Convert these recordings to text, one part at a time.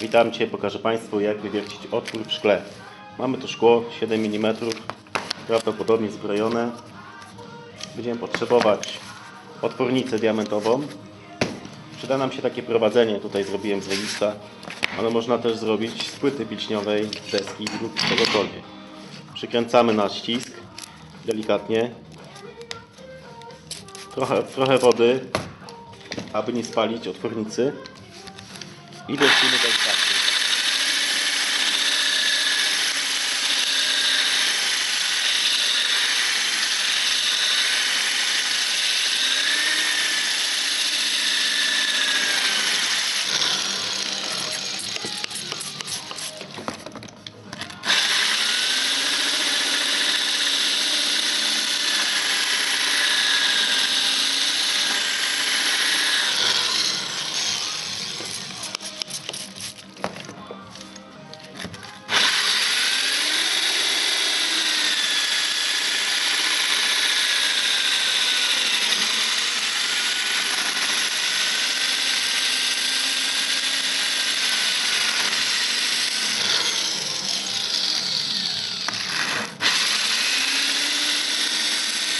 Witam Cię, pokażę Państwu jak wywiercić otwór w szkle. Mamy tu szkło 7 mm, prawdopodobnie zbrojone. Będziemy potrzebować otwornicę diamentową. Przyda nam się takie prowadzenie, tutaj zrobiłem z regista, ale można też zrobić z płyty pilśniowej, deski lub czegokolwiek. Przykręcamy na ścisk, delikatnie. Trochę, trochę wody, aby nie spalić otwornicy. I wiercimy delikatnie.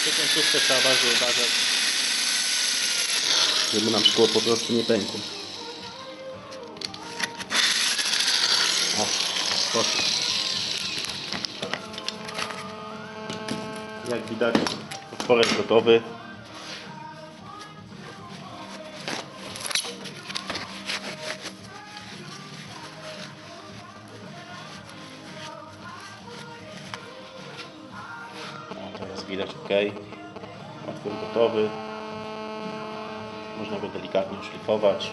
Przy końcówce trzeba bardzo uważać, żeby nam szkło po prostu nie pękło. O, poszło. Jak widać, otworek gotowy. Widać ok. Otwór gotowy. Można go delikatnie szlifować.